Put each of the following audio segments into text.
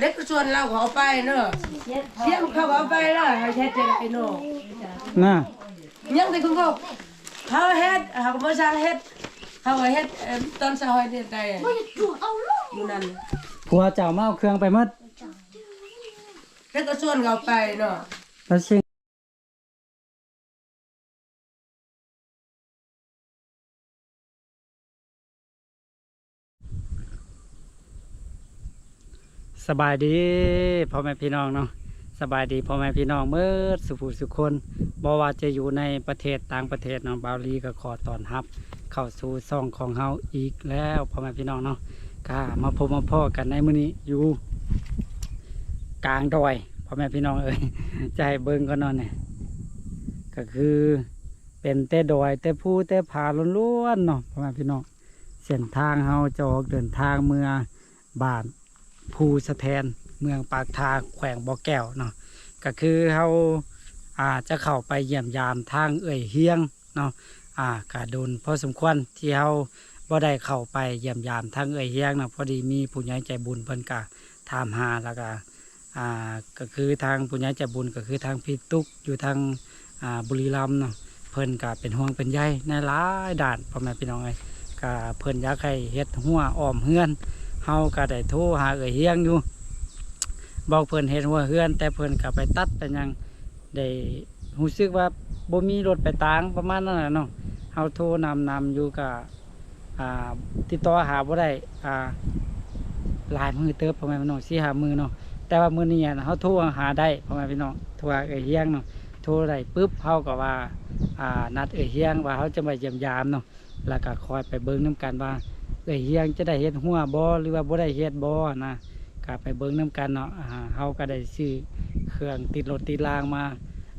เล็กก็ชวนเราขอไปเนอะเที่ยงเขาเอาไปแล้วให้เฮ็ดจะได้เนอะน่ะยังแต่คุณก็เขาเฮ็ดเขาก็บ่สร้างเฮ็ดเขาก็เฮ็ดเอิ่มตอนเช้าให้ได้ได้อยู่นั่นผัวเจ้ามาเอาเครื่องไปหมดเล็กก็ชวนเขาไปเนาะแล้วชิ สบายดีพ่อแม่พี่น้องเนาะสบายดีพ่อแม่พี่น้องเมื่อสุภูสุคนบ่ว่าจะอยู่ในประเทศต่างประเทศเนาะบาวลีก็ขอตอนรับ เข้าสู่ซองของเฮาอีกแล้วพ่อแม่พี่น้องเนาะก็มาพบมาพ่อกันในมื้อนี้อยู่กลางดอยพ่อแม่พี่น้องเอ้ยให้เบิ่งก็นอนเนี่ยก็คือเป็นแต่ดอยแต่ภูแต่ผาล้วนๆเนาะพ่อแม่พี่น้องเส้นทางเฮาจะออกเดินทางเมื่อบาน ภูสะแทนเมืองปากทาแขวงบ่อแก้วเนาะก็คือเฮาอาจะเข้าไปเยี่ยมยามทางเอ่ยเฮียงเนาะอ่ากะโดนพอสมควรที่เฮาบ่ได้เข้าไปเยี่ยมยามทางเอ่ยเฮียงเนาะพอดีมีผู้ใหญ่ใจบุญเพิ่นกะถามหาแล้วก็อ่าก็คือทางปุญญาใจบุญก็คือทางพี่ตุ๊กอยู่ทางอ่าบุรีรัมย์เนาะเพิ่นก็เป็นห่วงเป็นใยในหลายด่านพ่อแม่พี่น้องเอ้ก็เพิ่นอยากให้เฮ็ดหัวอ้อมเฮือน เฮาก็ได้โทรหาเอ่ยเฮียงอยู่ บอกเพิ่นเฮ็ดหัวเฮือน แต่เพิ่นก็ไปตัดไปยังได้รู้สึกว่าบ่มีรถไปตางประมาณนั้นน่ะเนาะเฮาโทรนำนำอยู่ก็อ่าติดต่อหาบ่ได้อ่าหลายมือเติบพ่อแม่พี่น้องสิหามือเนาะแต่ว่ามือนี้น่ะเขาโทรหาได้พ่อแม่พี่น้องโทรหาเอ่ยเฮียงเนาะโทรได้ปุ๊บเขาก็ว่าอ่านัดเอ่ยเฮียงว่าเขาจะมาเยี่ยมยามเนาะแล้วก็คอยไปเบิ่งน้กันว่า เอ่ยเฮียงจะได้เฮ็ดหัวบ่หรือว่าบ่ได้เฮ็ดบ่นะก็ไปเบิ่งน้กันเนาะอ่าเขาก็ได้ซื้อเครื่องติดรถติดรางมา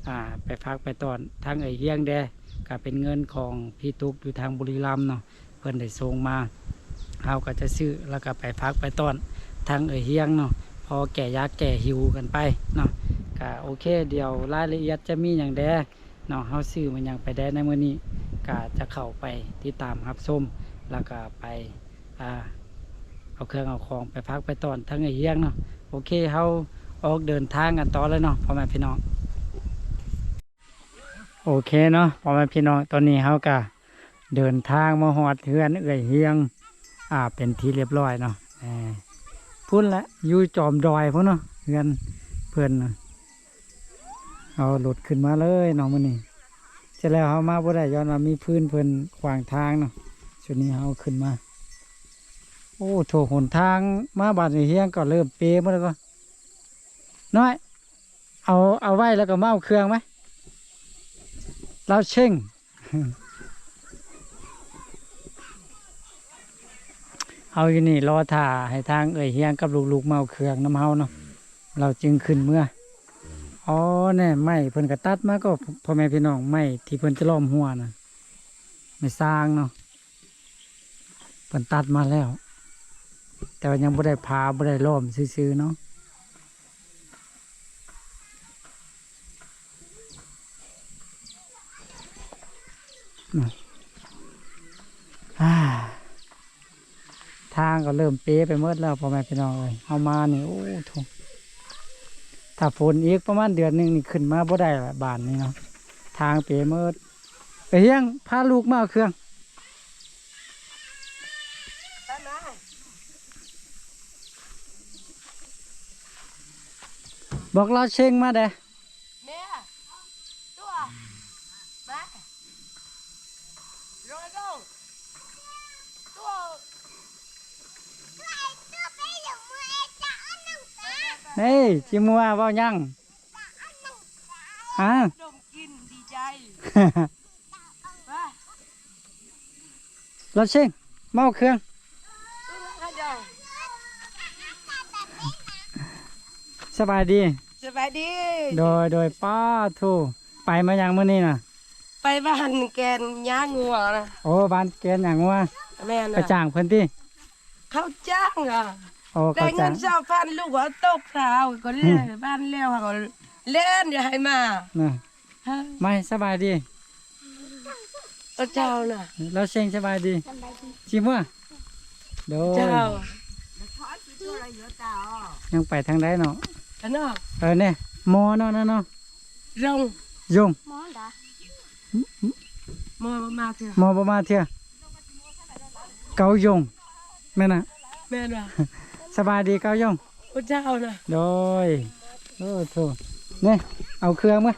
อ่า ไปพักไปตอนทางเอ่ยเฮียงแดก็เป็นเงินของพี่ตุ๊กอยู่ทางบุรีรัมย์เนาะเพิ่นได้ส่งมาเขาก็จะซื้อแล้วก็ไปพักไปตอนทางเอ่ยเฮียงเนาะพอแก่ยากแก่หิวกันไปเนาะก็โอเค เดี๋ยวรายละเอียดจะมีอย่างแดเนาะเฮาซื้อมันอย่างไปแดในมื้อนี้ก็จะเข้าไปติดตามรับชม แล้วก็ไปอ่าเอาเครื่องเอาของไปพักไปตอนทั้งไอ้เฮียงเนาะโอเคเฮาออกเดินทางกันต่อเลยเนาะพ่อแม่พี่น้องโอเคเนาะพ่อแม่พี่น้องตอนนี้เฮาก็เดินทางมาฮอดเฮือนเอ้ยเฮียง อ่าเป็นที่เรียบร้อยเนาะพุ่นละอยู่จอมดอยพุ่นเนาะเงินเพื่อนเอาหลุดขึ้นมาเลยเน้องมันนี่เสร็จแล้วเขามาบ่ได้ย้อนว่ามีพื้นเพื่อนขวางทางเนาะ ชุดนี้เขาขึ้นมา โอ้โถหนทางมาบาดเฮียงก็เริ่มเปมาแล้วก็น้อย เอาเอาไว้แล้วก็เอาเครื่องไหมเราเช่งเอาอยู่นี่รอถ่าให้ทางเอ่ยเฮียงกับลูกๆเอาเครื่องน้ำเฮาเนาะเราจึงขึ้นเมื่ออ๋อเนี่ยไม่เพิ่นก็ตัดมาก็พ่อแม่พี่น้องไม่ที่เพิ่นจะล้อมหัวนะไม่สร้างเนาะ พิ่นตัดมาแล้ว แต่ว่ายังบ่ได้พาบ่ได้ล้อมซื่อๆเนาะทางก็เริ่มเป๊ไปเมื่อแล้วพ่อแม่พี่น้องเลยเอามานี่โอ้โถถ้าฝนอีกประมาณเดือนหนึ่งนี่ขึ้นมาบ่ได้ละบานนี่เนาะทางเป๊เมื่อไปเฮียงพาลูกมาเอาเครื่อง บอกเราเชงมาเด้แม่ตัวแม่ลงลงตัวเฮ้ยจิมัวเว่ายังฮะดมกินดีใจไปเราเชงมาเอาเครื่องตัวละเดียวสบายดี สบายดี โดยโดยป้าทูไปมายังมื้อนี้น่ะ ไปบ้านแกนย่างงัวนะโอ้บ้านเกณฑ์อย่างว่าแม่ไปนะจ้างเพิ่นที่เขาจ้างอะโอ้ได้เขาเงิจ้างนสาวพันลูกว่าตกเท้าก็เล่นบ้านเลี้ยวเขาก็เล่นอย่าให้มาน่ะฮะไม่สบายดีเอาเจ้าน่ะเราเชงสบายดีจิมัวโดยเจ้ายังไปทางใดเนาะ อันนั้นเออเนี่ยมอเนาะเนาะเนาะรงยงมอมาเถอะมอบ่มาเที่ยเกายงแม่นน่ะแม่นว่าสบายดีเกายงพระเจ้านะโดยโอ้โถเนี่ยเอาเครื่องมา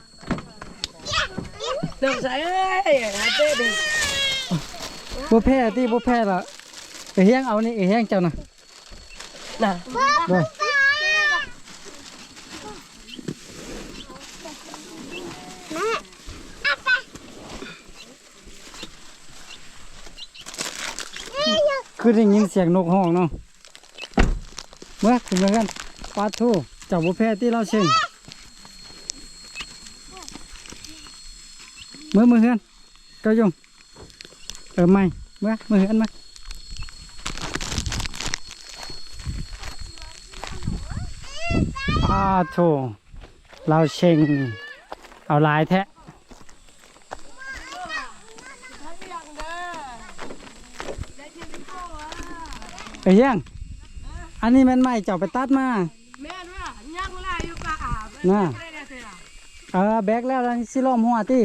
น้องใส่เอ้ยหาเต้ดิบ่แพ้ที่บ่แพ้ละเอ้ยเฮียงเอานี่เอ้ยเฮียงเจ้าน่ะน่ะโดย คือได้ยินเสียงนกฮ้องเนาะเมื่อคุณมากันปาทูจ้าบ่แพ้ที่เราเชิงเมื่อมือเฮือนก็ยงเออไม่เมื่อมือเฮือนมาปาทูเราเชิงเอาลายแท้ อ้ยยัง อันนี้แมันไม่เจ้าไปตัดมา แม่นว่ายังลายอยู่ป่าอาบน่ะ ไม่ได้เถอะเออแบกแล้วแล้วนี่สิล้อมหัวติ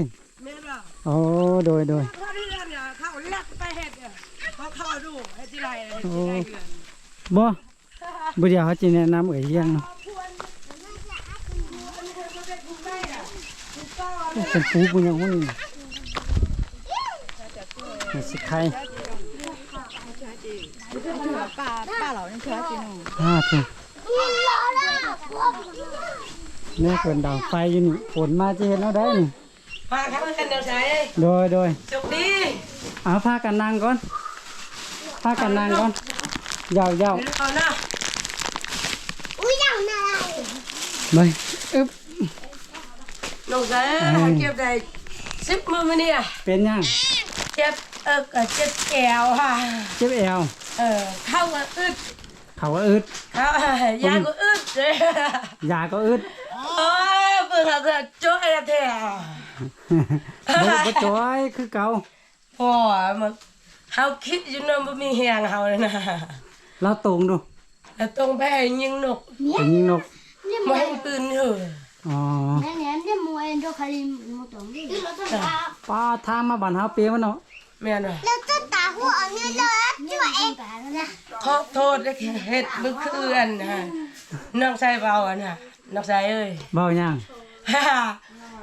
แม่นว่าโอ้โดยโดยเขาที่เรียนเนี่ยเขาลักไปเฮ็ดเนี่ยเขาเข้าดูเฮ็ดที่ไรเฮ็ดที่ไรเดือนบ่บ่เดี๋ยวเขาจะแนะนำเอ่ยเฮียงเนาะเป็นปูปุญยังหุ่นนี่สิไข่ป้าป้า เหล่านี่เชื่อจีนูห้าถึงแม่เกินดาวไฟอยู่นี่ฝนมาจะเห็นเอาได้นี่พาเขาไปกันเดี๋ยวใส่โดยโดยสุขดีเอาพากันนั่งก่อนพากันนั่งก่อนยาวยาวเดี๋ยวเอานะไปอึ๊บน้องใส่เก็บได้สิบมือมาเนี่ยเป็นยังเจ็บ เอิกเอ่อเจ็บแก้วค่ะ เจ็บแอวเออเข้าก็อึดเขาว่าอึดเข้ายาก็อึดเลยยาก็อึดโอ้ยเบื่อเบื่อจ้อยละแท้บ่บ่จอยคือเก่าพ่อมันเฮาคิดอยู่เนำบ่มีแหงเฮาเลยนะเราตรงดูแล้วต้องไปให้ยิงนกเป็นยิงนกบ่ให้มันตื่นเถอะอ๋อเนี่ย mua em cho khai một tuần đi nó thật là ป้าทางมาบ้านเฮาเปียมันเนาะ แม่นว่า nó tất cả của ở nghe lời á chứ mà em cả nó nè ขอโทษได้เฮ็ดบ่คืออันน่ะน้องชายเบาอันน่ะน้องชายเอ้ยเบายังฮ่า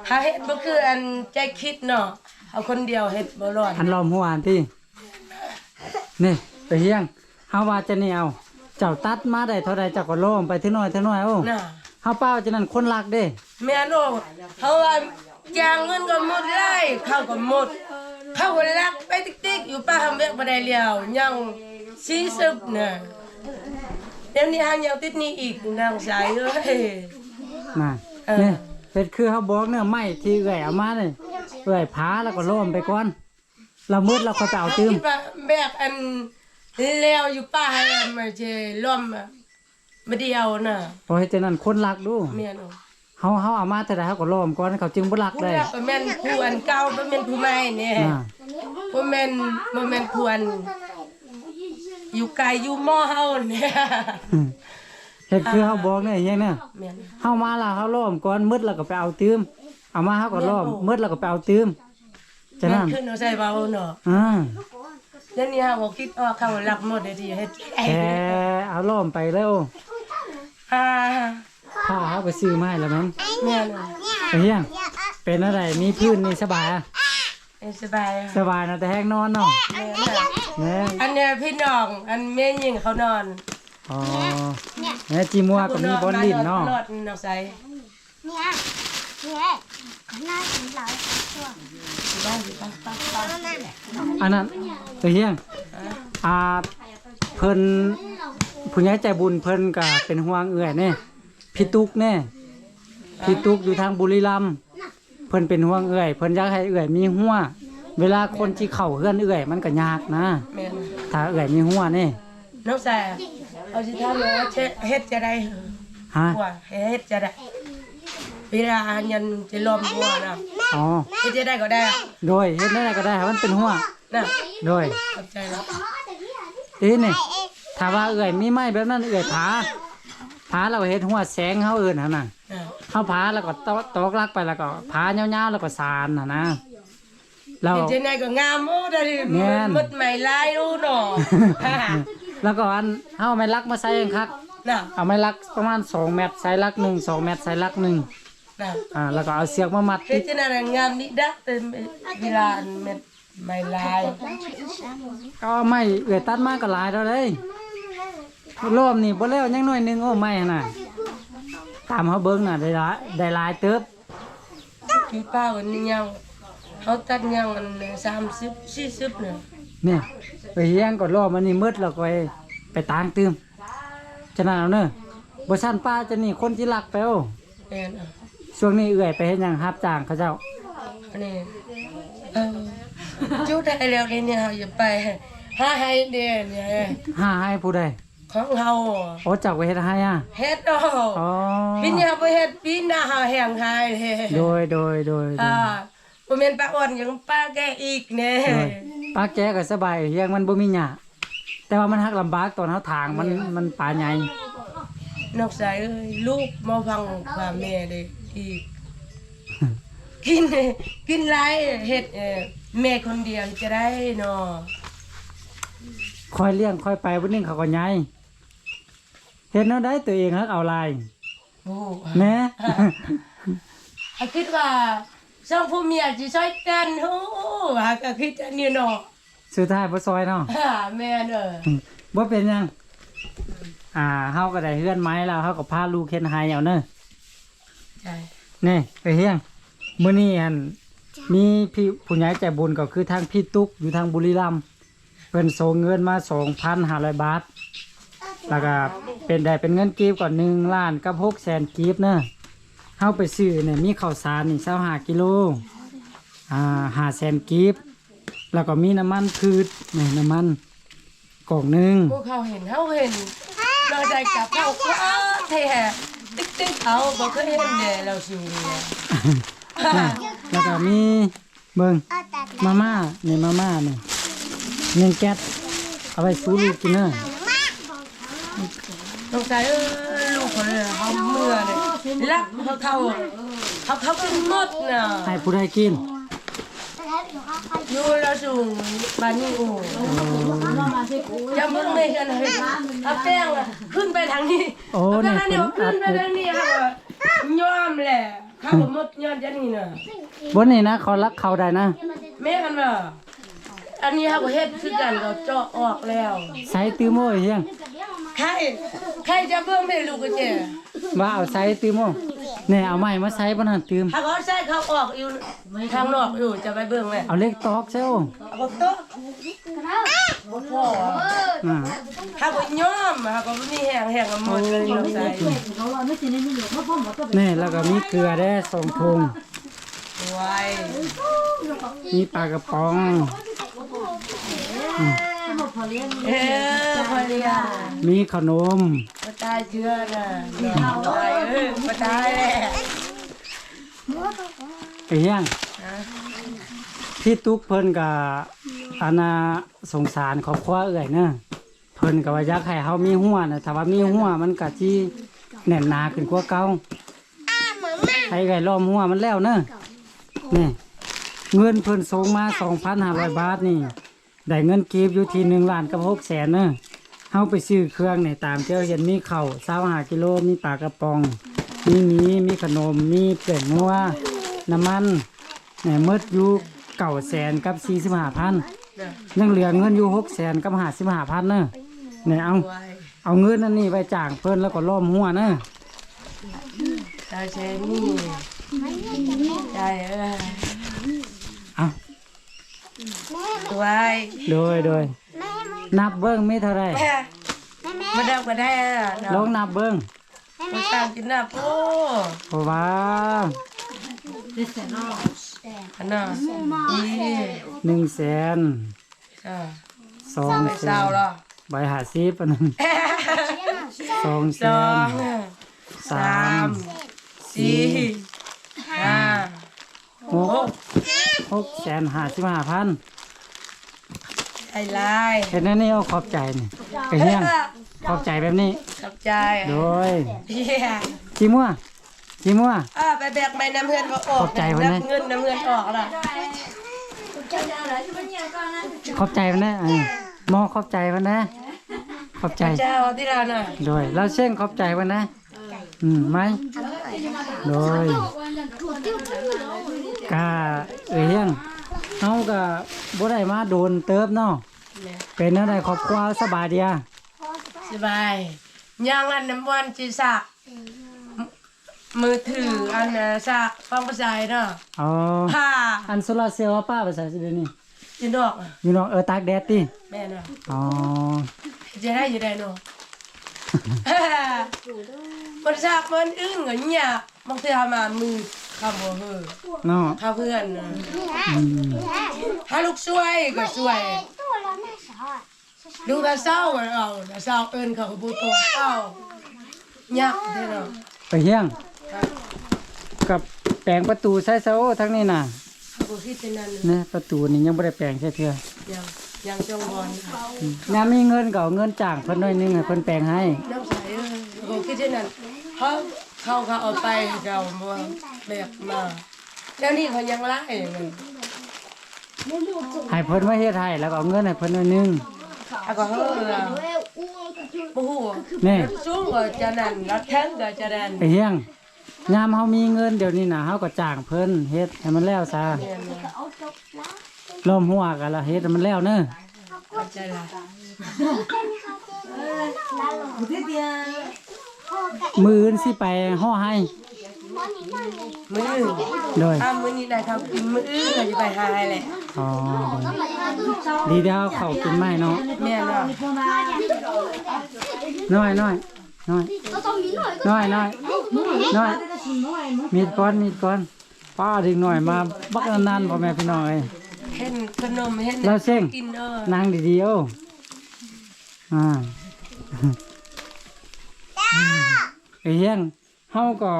ถ้าเฮ็ดบ่คืออันใจคิดเนาะเอาคนเดียวเฮ็ดบ่รอดอันล้อมหัวอันที่นี่ไปเฮียงเฮาว่าจะนี่เอาเจ้าตัดมาได้เท่าใดเจ้าก็ล้อมไปเท่าน้อยเท่าน้อยโอ้น่ะเฮาเป้าจะนั่นคนรักเด้แม่นโอ้เขาว่าจ้างเงินก็หมดเลยเขาก็หมด เขาก็ลักไปติ๊กๆอยู่ป้าทำเวกบ่ได้แล้วยัง40น่ะเดี๋ยวนี้หายังติดหนี้อีกนางสายเอ้ยน่ะเออนี่เฮ็ดคือเฮาบอกเนี่ยไม้ที่เอื้อยเอามานี่เอื้อยผาแล้วก็ล้อมไปก่อนเรามืดเราก็ไปเอาตื้มคิดว่าแบกอันแล้วอยู่ป้าให้มาเจล้อมอะบ่เดียวน่ะพอเฮ็ดจังนั้นคนรักดูแม่นโอ้ เฮาเฮาเอามาแต่ใดเฮาก็ล้อมก่อนเขาจึงบ่รักผู้ได้รักก็แม่นผู้อันเก่าบ่แม่นผู้ใหม่เนี่ยน่ะบ่แม่นบ่แม่นผู้อันอยู่ไกลอยู่หม้อเฮาเนี่ยเฮ็ดคือเฮาบอกเนี่ยอย่างเนี่ยแม่นเฮามาแล้วเฮาล้อมก่อนมืดแล้วก็ไปเอาตื้มเอามาเฮาก็ล้อมมืดแล้วก็ไปเอาตื้มฉะแม่นั้นนขึ้นเอาใส่เบาเนาะอ่าเดี๋ยวนี้เฮาก็คิดว่าเขารักหมดเลยที่เฮ็ดไอ้แค่เอาล้อมไปแล้วอ่า ถ้าเฮาไปซื้อมาให้แล้วมันแม่นไปเฮียงเป็นอะไรมีพื้นนี่สบายอะเอ้ยสบายอะสบายนะแต่แห้งนอนเนาะแม่นอะแหน่อันเนี้ยพี่น้องอันแม่ยิงเขานอนอ๋อแหน่จีมัวก็มีบอลลินเนาะรอดน้องใส่ nè nè cái này cũng lại บ้านอยู่ป้าป้าป้าอันนั้นไปเฮียงอ่าเพิ่นผู้ใหญ่ใจบุญเพิ่นก็เป็นห่วงเอื้อยแน่ พี่ตุ๊กแน่พี่ตุ๊กอยู่ทางบุรีรัมย์เพิ่นเป็นห่วงเอื้อย เพิ่นอยากให้เอื้อยมีหัว เวลาคนที่เข้าเฮือนเอื้อย มันก็ยากนะ แม่นถ้าเอื้อยมีหัวนี่น้องใส่เอาสิทำเลยว่าเฮ็ดจะได้ฮะหัวเฮ็ดจะได้เวลาอันยันจะล้อมหัวนะอ๋อเฮ็ดจะได้ก็ได้อะโดยเฮ็ดได้ก็ได้ให้มันเป็นหัวนะโดย ขอบใจแล้ว เอ้นี่ถ้าว่าเอื่อยมีไม้แบบนั้นเอื่อยผา ผาเราเฮ็ดหัวแสงเฮาเอื่นหั่นน่ะอ่าเฮาผาแล้วก็ตอกตอกลักไปแล้วก็ผายาวๆแล้วก็สานน่ะนะเราเจนายก็งามโอ้ได้แม่น มดใหม่ลายรู้เนาะแล้วก็อันเฮาเอาไม้ลักมาใส่เองครับน่ะเอาไม้ลักประมาณ2เมตรใส่ลักหนึ่งสองเมตรใส่ลักหนึ่งน่ะอ่าแล้วก็เอาเสือกมามัดเฮ็ติดดจังนั้นงามนี่ดักเต็มเวลาอันเม็ดใหม่ลาย ก็เอาไม้เอื่อยตัดมาก็หลายแล้วเด้ รอบนี้บ่แล้วยังน้อยหนึงโอ้ไม้หั่นน่ะตามเฮาเบิ่งน่ะได้หลายได้หลายเติบพี่ป้าวันนี้ยังเขาตัดยังอัน30 40เนี่ยนี่ไปเฮียงก็รอมันนี่มืดแล้วก็ไปไปตางตืมฉะนั้นเอาเนอะบ่ซั่นป้าจะนี่คนที่รักไปโอ้แม่นอะช่วงนี้เอื้อยไปเฮ็ดหยังรับจ้างเขาเจ้าอันนี้เออจุดได้แล้วนี่เนี่ยเขาอย่าไปหาให้เด้เนี่ยหาให้ผู้ใด ของเฮาโอ้จักไปเฮ็ดให้อะเฮ็ดดอกอ๋อปีนี้บ่เฮ็ดปีหน้าหาแห้งหายเด้โดยโดยโดยโดอ่ายบ่แม่นป้าอ่อนยังป้าแกอีกแน่โดยป้าแกก็สบายเฮียงมันบ่มีหญ้าแต่ว่ามันฮักลำบากตอนเฮาทางมันมันป่าใหญ่นอกสายเอ้ยลูกมาฟังความแม่เด้อีก กินกินหลายเฮ็ดเอ่อแม่คนเดียวจะได้เนาะ คอยเลี้ยงคอยไปวันนึงเขาก็ใหญ่ เฮ็ดแนวใดตัวเองฮักเอาลายโอ้แหม่อาคิดว่าสองผู้เมียสิช่วยกันโอ้ว่าก็คิดอันนี้เนาะสุดท้ายบ่ซอยเนาะฮ่าแม่เด้ออืมบ่เป็นหยังอ่าเฮาก็ได้เฮือนไม้แล้วเฮาก็พาลูกเฮ็ดไห้เอาเด้อใช่นี่ไปเฮียงมื้อนี้อันมีพี่ผู้ใหญ่ใจบุญก็คือทางพี่ตุ๊กอยู่ทางบุรีรัมย์เพิ่นส่งเงินมา2,500บาท แล้วก็เป็นได้เป็นเงินกีบก่อน1ล้านกับ6แสนกีบเด้อเฮาไปซื้อเนี่ยมีข้าวสารนี่25กิโลอ่า5แสนกีบแล้วก็มีน้ำมันพืชนี่น้ำมันกล่องหนึงพวกเขาเห็นเขาเห็นเราได้กับเขาก็แท้ติ๊กติ๊กเขาบ่เคยเห็นเด้เราสิเนี่ยนะแล้วก็มีเบิ่งเอาแต่มาม่านี่มาม่านี่หนึ่งแก๊สเอาไว้สู้ลูกกินเนอะ สงสัยเออลูกคนเลยเขาเมื่อเลยรักเขาเขาเขาเขากินหมดน่ะให้ผู้ใดกินอยู่เราสูงบ้านนี้โอ้จะมึงไม่กันเลยเอาแป้งอะขึ้นไปทางนี้โอ้เอาเนี่แป้ยงอันนี้เป็นขึ้นไปอัดทางนี้ค่ะยอมแหละเขาก็หมดยอดจะนี่น่ะบนนี่นะเขารักเขาได้นะแม่กันว่า อันนี้เขาก็เฮ็ดคือกันก็เจาะออกแล้วใส่ตื้อโม่เฮียงใครใครจะเบิ่งไม่รู้ก็เจ้ว่าเอาใส่ตื้อโม่เนี่ยเอาไม้มาใส่บนนั้นตื้มถ้าเขาใส่เขาออกอยู่ทางนอกอยู่จะไปเบิ่งไหมเอาเล็กตอกใส่โอ้เอาบ่โตะบ่พออ่าถ้าก็ยอมถ้าก็บ่มีแห้งแห้งก็หมดเลยเราใส่นี่แล้วก็มีเกลือได้สองถุง ไว้มีปลากระป๋องเออพอดีอะมีขนมบ่ตายเชื่อน่ะไว้เอ้ยบ่ตายแหละไอ้เฮียงพี่ตุ๊กเพิ่นก็อานาสงสารครอบครัวเอื่อยเนอะเพิ่นก็ว่าอยากให้เฮามีหัวนะถ้าว่ามีหัวมันก็สิแน่นหนาขึ้นกว่าเก่าให้ไก่ล้อมหัวมันแล้วเนอะ นี่เงินเพิ่นส่งมา2,500บาทนี่ได้เงินกีบอยู่ที่1ล้านกับ6แสนเนอะเฮาไปซื้อเครื่องนี่ตามที่เราเห็นมีเข้าว25กิโลมีปลากระป๋อง มีหมีมีขนมมีเปลือกนัวน้ำมันแหน่หมดอยู่เก่าแสนกับสี่สิบห้าพันยังเหลือเงินอยู่หกแสนกับห้าสิบห้าพันเนอะเนี่ยเอาเอาเงินนั่นนี่ไปจ้างเพิ่นแล้วก็ล้อมหัวเนอะตายเชนี่ ได้เออเอาไว้โดยโดยนับเบิ้งมีเท่าไรแม่บ่ได้ก็ได้อะลองนับเบิ้งมันตามกินน่ะโอ้เพราะว่าอันน่ะนี่หนึ่งแสนอ่าสองไปแสเศร้านแล้วใบหาสิบอันนั้นสองแสสองนสามสี่ห้า หกหกแสนห้าสิบห้าพันไอ้ลายเห็นนั่นนี่เอาขอบใจนี่ไปเฮียงขอบใจแบบนี้ขอบใจโดยเฮียจีมัวจีมัวอ่าไปแบกไปน้ำเพื่อนก็ออกขอบใจเพิ่นนะน้ำเงินน้ำเงินออกละขอบใจมันนะเออหมอขอบใจมันนะขอบใจเจ้าที่เราน่ะโดยเราเช่งขอบใจมันนะอืมไหมโดย กาเอ้ยยังเฮาก็บ่ได้มาโดนเติบเนาะเนี่ยเป็นอะไรครอบครัวสบายดีอะสบายยังอันน้ำวันจีสักมือถืออันน่ะสักฟังภาษาเนาะอ๋อผ้าอันโซลาร์เซลล์ป้าภาษาสิเดี๋ยวนี้จีนอกอยู่เนาะเออตากแดดติแม่น่ะอ๋อจะได้อยู่ได้เนาะมันสักมันอึ้งเหมือนเนี่ยบางทีทำมามือ ข้าวบ่เฮอเนาะข้าวเพื่อนน่ะอืมถ้าลูกช่วยก็ช่วยตัวเราไม่สอนลูกตาเศร้าก็เอาตาเศร้าเอิ้นเขาก็บ่ตกเอายักเด้อเนาะไปเฮียง กับแปลงประตูใส่เสาทั้งนี้น่ะเขาบ่คิดเป็นนั่นเนี่ยประตูนี่ยังบ่ได้แปลงใช่เทื่อยังยังจงบอลอืมยามมีเงินก็เอาเงินจ้างเพิ่นหน่อยหนึงให้เพิ่นแปลงให้น้ำใสเอ้ยบ่คิดเป็นนั่นเขา เขาเขาเอาไปเขาบ่แบกมาแล้วนี่เขายังไล่เงินให้เพิ่นมาเฮ็ดให้แล้วก็เอาเงินให้เพิ่นหน่อยหนึงแล้วก็เฮอบ่ฮู้นี่สูงก็จะนั่นรัดแข้งก็จะนั่นไปเฮียงยามเฮามีเงินเดี๋ยวนี้น่ะเฮาก็จ้างเพิ่นเฮ็ดให้มันแล้วซะเนี่ยนะล้อมหัวกันละเฮ็ดให้มันแล้วเด้อเข้าใจละมื้ออื่ นสิไปห่อให้มื้อโดยถ้ามื้อนี้ได้ทำกินมื้ออื่นก็จะไปหาให้แหละอ๋อดีเดียวเข้ากินไม้เนาะแม่เนาะน้อยน้อยน้อยน้อยน้อยน้อยมีดก้อนมีดก้อนป้าดึงหน่อยมาบักนานๆพ่อแม่พี่น้องเอ้ยเห็นขนมเห็นเราเซ็งกินเออนั่งดีๆโอ้อ่า ไอ้เฮียงเฮาก็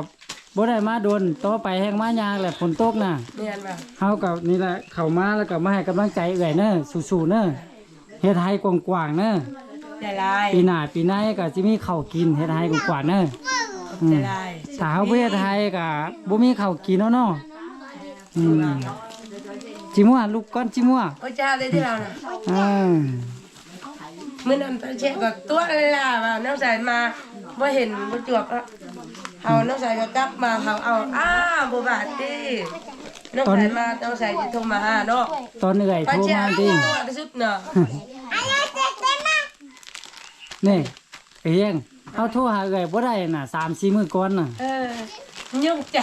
บ่ได้มาโดนต่อไปแฮงมายากแหละฝนตกน่ะแม่นว่าเฮาก็นี่แหละเข้ามาแล้วก็มาให้กำลังใจเอื้อยเด้อสู้ๆเด้อเฮ็ดให้กว้างๆเด้อได้หลายปีหน้าปีหน้าก็สิมีข้าวกินเฮ็ดให้กว้างๆเด้ออืได้มหลายถ้าเฮาบ่เฮ็ดให้ก็บ่มีข้าวกินเนาะเนาะอืมจิมัวลูกก่อนจิมัวโอ้เจ้าได้ที่เราน่ะอ่ามื้อนั้นไปเช็คก็ตัวเลยล่ะว่าน้องใสมา บ่เห็นบ่จวบอะเอาน้องใสก็กลับมาเขาเอาอ้าบ่บาดติน้องใสมาน้องใสสิโทรมาหาเนาะตอนเอื้อยไปโทรเช็คมาเอาติตัวที่สุดเนาะนี่ไอ้เฮียงเฮาโทรหาเอื้อยบ่ได้น่ะ3-4มื้อก่อนน่ะเออยุ่งใจ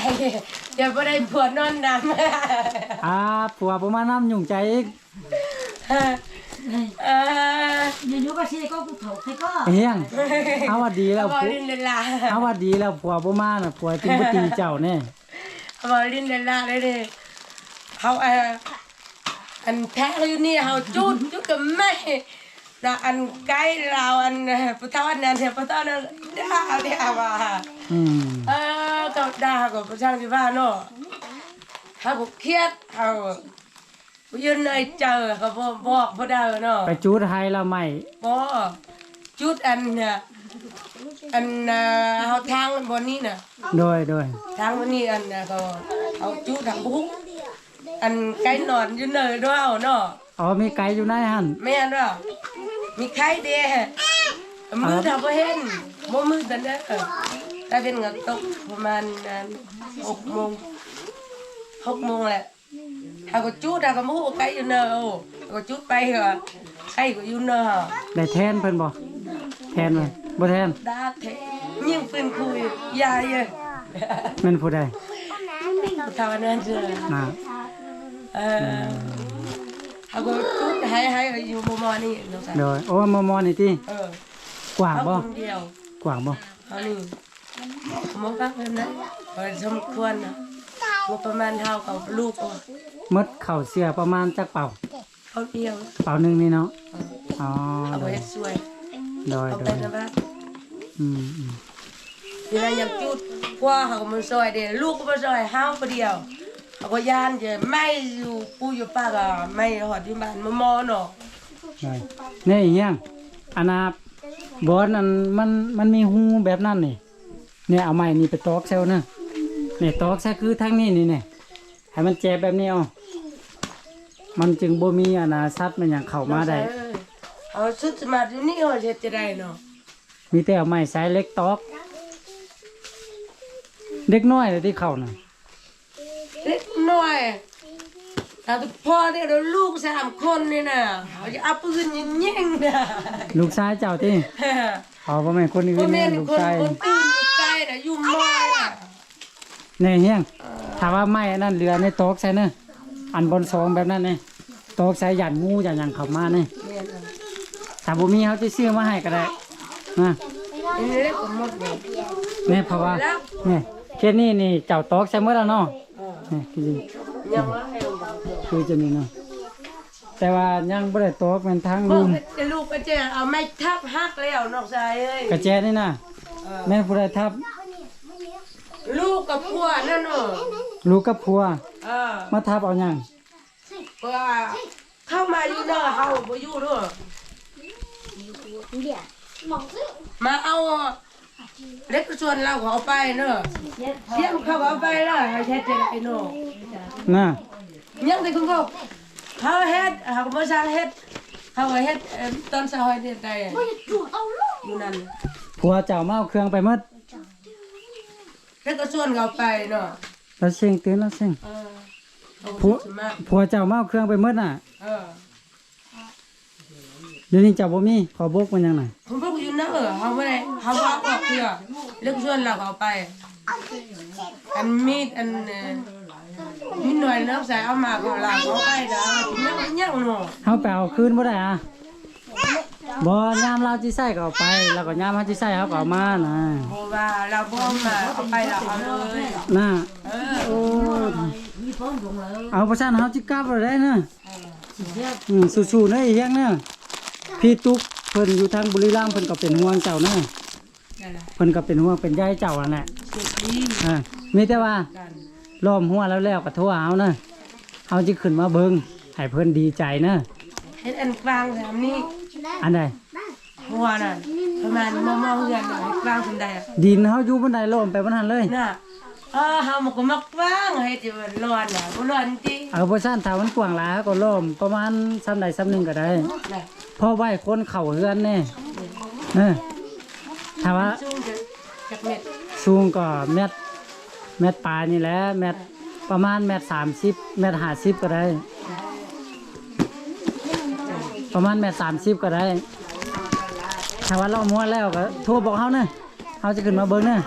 อย่าบ่ได้ผัวนอนนำอ่าผัวบ่มานํยุ่งใจอีกเอออยู่ๆก็สิก็กูเฒ่าใครก็ไอ้เฮียงเอาว่าดีแล้วบอผัวลินเดลาเอาว่าดีแล้วผัวบ่มาน่ะผัวจึงบ่ตีเจ้าแน่บอลินเดลาเลยเด้เขาเอออันแท้อยู่นี่เขาจุดจุดกับแม่นะอันใกล้เราอันพุทธวันนั้นเนี่ยพุทธวันนั้นด่าเดียวว่าอืมเออก็ด่ากับพระช่างที่บ้านเนาะเขาก็เครียดเขา ยืนในเจอเขาบอกบอกพอได้เนาะไปจูดให้แล้วไม่บ่จุดอันน่ะอันน่ะเฮาทางบนนี้น่ะโดยโดยทางบนนี้อันน่ะก็เอาจุดทางบุกอันไก่นอนอยู่เนยด้วยเอาเนาะอ๋อมีไก่อยู่ในหั่นแม่นว่ามีไข่เด้มือถ้าบ่เห็นบ่มือตันเด้อถ้าเป็นก็ตกประมาณนั้น6โมง6โมงแหละ ถ้าก็จุดถ้าก็บ่ฮู้ไก่อยู่เนยเอาก็จุดไปก็ไข่ก็อยู่เนยได้แทนเพิ่นบ่แทนบ่บ่แทนดาเทยิงปืนคุยยายเอ้ยแม่นผู้ใดทำอันนั้นเถอะน่ะเออเขาก็จุดให้ให้อยู่มอมอนี่น้องสาวโดยโอ้มอมอนี่ติเออกว้างเขาบ่คนเดียวกว้างบ่เขานี่มองฟังแบบนั้นพอสมควรนะง บประมาณเท่ากับลูกอะหมดเข้าวเสื้อประมาณจักเป่า เขาเดียวเป่าหนึงนี่เนาะอ๋อเอาโดไปยเฮ็ดสวยโดยเอาโดไปยนะบ้านอืมอืมเวลายังจุดพ่อเขาก็มาซอยเดียวลูกก็มาซอยห้าวคนเดียวเขาก็ย่านจะไม่อยู่ปู่อยู่ป้าก็ไม่หอดที่บ้านมามอเนาะเลยนี่เฮียงอันนาบอนอันมันมันมีหูแบบนั้นนี่เนี่ยเอาไม้นี่ไปตอกเซลนะเนี่ยตอกใส่คือทางนี้นี่เนี่ยให้มันแจบแบบนี้เอามันจึงบ่มีอันนาสัตว์มันอย่างเข้ามาได้เอาสุดสมาธินี่เอาเฮ็ดจะได้เนาะมีแต่เอาไม้สายเล็กตอก เด็กน้อยเลยที่เข้าน่ะเล็กน้อยถ้าทุกพ่อเนี่ยเราลูกสามคนนี่นะเขาจะเอาปืนยิงยิงนะลูกชายเจ้าที่เอาบ่แม่นคนอื่พ่อนแม่แม่นลูกคนชายคนตื่นอยู่ใกล้น่ะอยู่มอยน่ะ เนี่ยเฮียงถ้าว่าไม้อันนั้นเหลือในตอกใส่เนอะอันบนซองแบบนั้นนี่ตอกใส่หยันงูหยันหยังเข้ามานี่เนี่ยนะถ้าบ่มีเขาจะซื้อมาให้ก็ได้นะอันนี้เล็กกว่าหมดเลยนี่เพราะว่าแล้วนี่เคสนี้นี่เจ้าตอกใส่เมื่อแล้วเนาะเออนี่คือยังว่าให้เราบอกคือจะนี่เนาะแต่ว่ายังบ่ได้ตอกเป็นทางพ่อลุมจะลูกก็จะเอาไม้ทับหักแล้วนอกใจเอ้ยกระแจนี่นะเออแม่นผู้ใดทับ ลูกกับพัวนั่นเนาะลูกกับผัว เออมาทับเอาหยังว่าเข้ามาอยู่เนาะเฮาบ่อยู่เด้อเดี๋ยวมองซิมาเอาเล็กชวนเราเขาเอาไปเนอะเสียงเขาเอาไปแล้วให้เฮ็ดจะได้เนอะน่ะยังแต่คุณก็เขาเฮ็ดเขาก็บ่สร้างเฮ็ดเขาก็เฮ็ดเอิ่มตอนเช้าเฮ็ดได้ไม่จะจุดเอาลูกอยู่นั่นผัวเจ้ามาเอาเครื่องไปหมด เล็กชวนเขาไปเนอะแล้วเสียงตื่นแล้วเสียงเออเขาผัวก็มาผัวเจ้ามาเอาเครื่องไปหมดน่ะเออเดี๋ยวนี้เจ้าบ่มีขอบกมันยังน่ะผมบอกอยู่นะเออเขาบ่ได้เขาว่าออกเพื่อเล็กชวนเราเขาเอาไป อันมีดอันเอ่อมีหน่วยนักใส่เอามาเขาลาเขาไปเด้อยังยังเนาะ เฮาไปเอาคืนบ่ได้อะ บ่ยามเราสิใส่ก็เอาไป แล้วก็ยามเฮาสิใส่เฮาก็เอามาน่ะเพราะว่าเราบ่มาเอาไปเราเอาเลยน่ะเออโอ้เอาประชันเฮาสิกลับแล้วได้น่ะอืมสู้ๆเด้อไอ้เฮียงเด้อพี่ตุ๊กเพิ่นอยู่ทางบุรีรัมย์เพิ่นก็เป็นห่วงเจ้าเด้อนั่นแหละเพิ่นก็เป็นห่วงเป็นใยเจ้านั่นแหละเสียดีอ่ามีแต่ว่ากันล้อมหัวแล้วแล้วก็โทรเอาเด้อเฮาสิขึ้นมาเบิ่งให้เพิ่นดีใจเด้อเฮ็ดอันกลางแบบนี้ อันใดหัวน่ะประมาณมอมอเฮือนน่ะให้กลางสำได้อะดินเฮาอยู่บนใดล้อมไปบนนั้นเลยน่ะเออเฮามันก็มักวางให้ที่มันร้อนน่ะบ่ร้อนจริงเอาประชันถ้ามันกว้างหลายก็ล้อมประมาณซ้ำใดซ้ำหนึงก็ได้น่ะพอไว้คนเข้าเฮือนแน่เออถ้าว่าสูงจะจักเม็ดสูงก็เมตรเมตรปลายนี่แหละเมตรประมาณเมตรสามสิบเมตรห้าสิบก็ได้ ประมาณเมตรสามสิบก็ได้ ถ้าว่าเราม้วนแล้วก็โทรบอกเขาเนอะเขาจะขึ้นมาเบิ้งเนอะ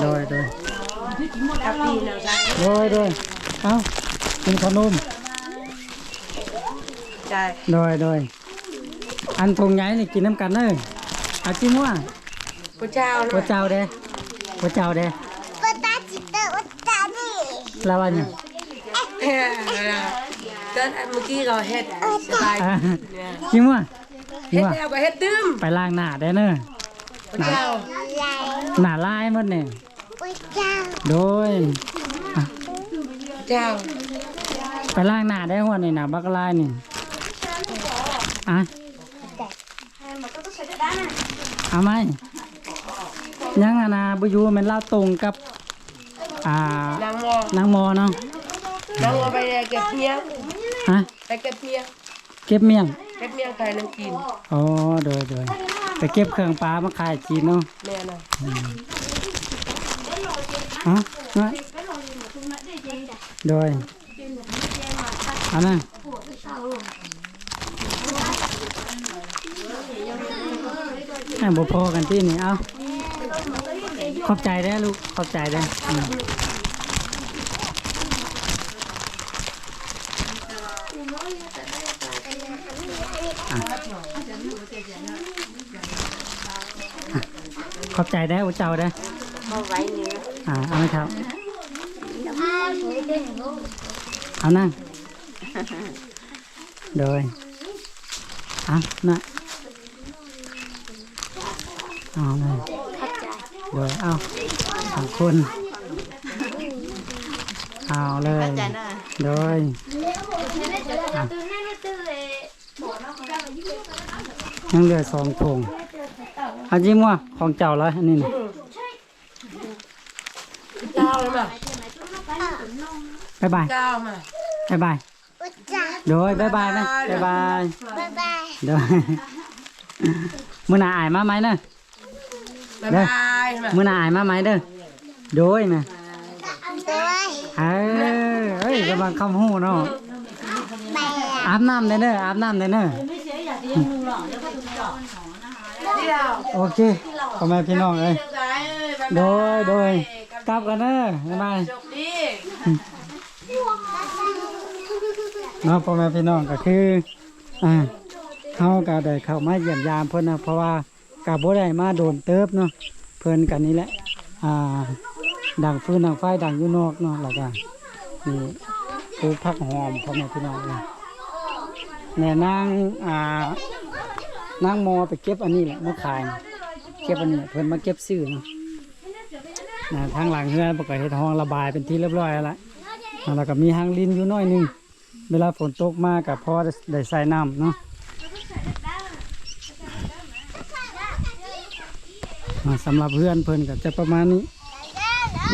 โดยโดยกะปีน่ะใช่โดยโดยเอากินขนมใช่โดยโดยอันทงใหญ่นี่กินน้ำกันเนอะเอาจิ้มว่าผู้เจ้าพระน่ะเจ้าเด้พระเจ้าเด้ก็ตาจิตเตอร์ว่าตาดิแล้ววันนี้ เออตอนเมื่อกี้เราเฮ็ดสบายอ่าเนี่ยจิ้มว่าเฮ็ดว่าแล้วก็เฮ็ดตื้มไปล้างหน้าได้เนอะผู้เจ้าลายหน้าลายหมดเนี่ยอุ้ยเจ้าโดย เจ้าไปล้างหน้าได้หัวนี่หน้าบักลายนี่อะเอาไหมยังอะนะบุยูแมันเล่าตรงกับ อ่านางมองนางมอเนาะ นางมองไปเก็บเมียง ฮะไปเก็บเมียงเก็บเมี่ยงเก็บเมียงใครน้ำกินอ๋อโดยโดยไปเก็บเครื่องปลามาขายจีนเนาะแม่น่ะอ๋อนะโดยเอันนั้นแม่บ่พอกันที่นี่เอาขอบใจได้อลูกขอบใจได้ ขอบใจได้ออุเจ้าได้อเอาไว้เนื้ออ่าเอาไหมครับอ้าวสวยจังลูกเอานั่งโดยเอานะเอาเลยเข้าใจโดยเอาสองคนเอาเลยโดยตื่นแน่ตื่นเลยบอกนะคยังเหลือสองถุง อันนี้มั่วของเจ้าแล้วอันนี้น่ะเจ้าเลยมาบ๊ายบายเจ้ามาบ๊ายบายอุจจาโดยบ๊ายบายนะบ๊ายบายบ๊ายบายโดยมื้อหน้าอายมาไหมเด้อบ๊ายบายมามื้อหน้าอายมาไหมเด้อโดยนะด้วยเออเอ้ยกำลังคำหูเนาะแม่อาบน้ำได้เด้ออาบน้ำได้เด้อเดียว โอเคพ่อแม่พี่น้องเอ้ยโดยโดยกลับกันเด้อบ๊ายบายเนาะพ่อแม่พี่น้องก็คืออ่าเฮาก็ได้เข้ามาเยี่ยมยามเพิ่นนะเพราะว่าก็บ่ได้มาโดนเติบเนาะเพิ่นกันนี่แหละอ่าดังฟืนดังไฟดังอยู่นอกเนาะแล้วก็นี่คือผักหอมพ่อแม่พี่น้องเอ้ยแม่นางอ่า นางมอไปเก็บอันนี้แหละมาขายเก็บอันนี้เพิ่นมาเก็บซื้อเนาะนะทางหลังเฮือนปกติเฮ็ดห้องระบายเป็นที่เรียบร้อยแล้วแล้วก็มีหางลินอยู่น้อยนึงเวลาฝนตกมากกับพอได้ใส่น้ำเนาะสำหรับเพื่อนเพิ่นก็จะประมาณนี้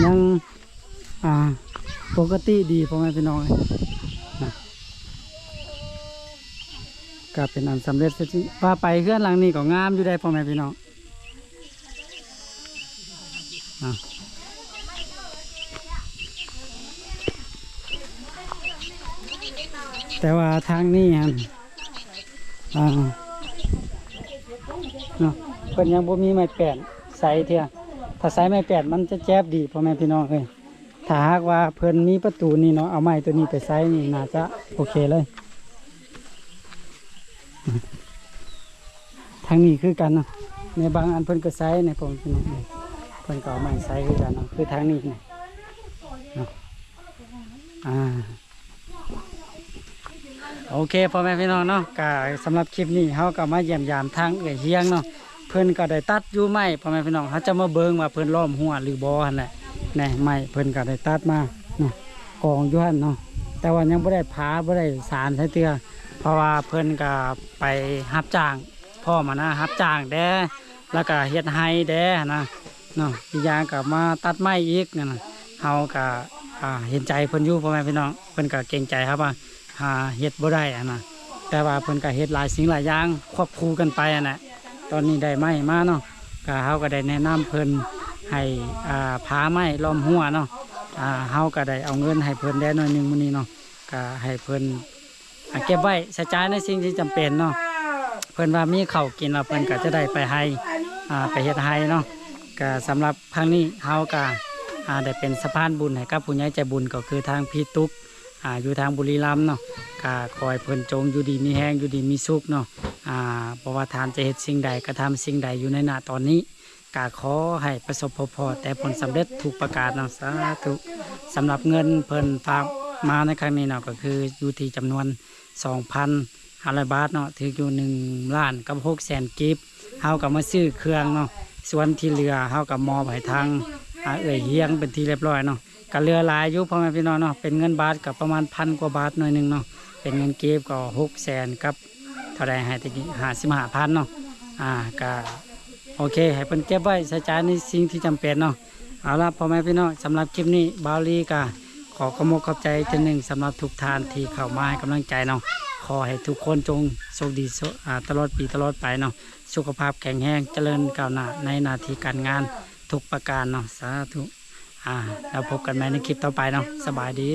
ยังปกติดีพ่อแม่พี่น้องเอ้ยนะ ก็เป็นอันสำเร็จเสร็จสิ้นว่าไปเพื่อนหลังนี้ก็งามอยู่ได้พ่อแม่พี่น้องแต่ว่าทางนี้ฮะอ่าเนาะเพิ่นยังบ่มีไม้แป้นใส่เทียถ้าใส่ไม้แป้นมันจะแจ๊บดีพ่อแม่พี่น้องเอ้ยถ้าหากว่าเพิ่นมีประตูนี่เนาะเอาไม้ตัวนี้ไปใส่นี่น่าจะโอเคเลย ทางนี้คือกันเนาะในบางอันเพิ่นก็ใส่ในพ่อแม่พี่น้องเอ้ยเพิ่นก็เอาไม้ใส่คือกันเนาะคือทางนี้นี่เนาะอ่าโอเคพ่อแม่พี่น้องเนาะก็สำหรับคลิปนี้เขาก็มาเยี่ยมยามทางเอ่ยเฮียงเนาะเพิ่อนก็ได้ตัดอยู่ไม้พ่อแม่พี่น้องเขาจะมาเบิ่งว่าเพิ่อนล้อมหัวหรือบ่หั่นแหละแน่ไม้เพิ่อนก็ได้ตัดมาเนาะกองยู่นเนาะแต่ว่ายังบ่ได้ผาบ่ได้สารใช้เตือ เพราะว่าเพิ่อนก็ไปรับจ้าง พ่อมานะรับจ้างแด้แล้วก็เฮ็ดไห้แด้นะเนาะอีกอย่างก็มาตัดไม้อีกนั่นน่ะเฮาก็เห็นใจเพิ่นอยู่พ่อแม่พี่น้องเพิ่นก็เกรงใจครับว่าหาเฮ็ดบ่ได้อะนะแต่ว่าเพิ่นก็เฮ็ดหลายสิ่งหลายอย่างควบคู่กันไปอะนะตอนนี้ได้ไม้มาเนาะก็เฮาก็ได้แนะนำเพิ่นให้อ่าพาไม้ล้อมหัวเนาะอ่าเฮาก็ได้เอาเงินให้เพิ่นได้หน่อยหนึงมื้อนี้เนาะก็ให้เพิ่น อ่าเก็บไว้ใช้จ่ายในสิ่งที่จำเป็นเนาะเพิ่นว่ามีข้าวกินแล้วเพิ่นก็จะได้ไปให้อ่าไปเฮ็ดให้เนาะก็สำหรับครั้งนี้เฮาก็อ่าได้เป็นสะพานบุญให้กับผู้ใหญ่ใจบุญก็คือทางพี่ตุ๊กอ่าอยู่ทางบุรีรัมย์เนาะก็คอยเพิ่นจงอยู่ดีมีแห้งอยู่ดีมีสุขเนาะอ่าเพราะว่าทานจะเฮ็ดสิ่งใดกระทำสิ่งใดอยู่ในหน้าตอนนี้ก็ขอให้ประสบพบพอแต่ผลสำเร็จถูกประกาศเนาะสาธุสำหรับเงินเพิ่นฝาก มาในครั้งนี้เนาะก็คืออยู่ที่จำนวน 2,500 บาทเนาะถืออยู่1ล้านกับ6แสนกิฟเฮาก็มาซื้อเครื่องเนาะส่วนที่เหลือเฮาก็มอบให้ทางอาเอ่ยเฮียงเป็นที่เรียบร้อยเนาะก็เรือหลายอยู่พ่อแม่พี่น้องเนาะเป็นเงินบาทกับประมาณพันกว่าบาทหน่อยหนึ่งเนาะเป็นเงินเก็บก็หกแสนกับเท่าไรให้ตะกี้ห้าสิบห้าพันเนาะอ่าก็โอเค ให้เพิ่นเก็บไว้ใช้จ่ายในสิ่งที่จำเป็นเนาะเอาละพ่อแม่พี่น้องสำหรับคลิปนี้บาวลีก็ข อขอมกขอบใจทีหนึ่งสำหรับทุกทานที่เข้ามาให้กำลังใจเนาะขอให้ทุกคนจงโชคดีโชอ่าตลอดปีตลอดไปเนาะสุขภาพแข็งแรงเจริญก้าวหน้าในนาทีการงานทุกประการเนาะสาธุอ่าแล้วพบกันใหม่ในคลิปต่อไปเนาะสบายดี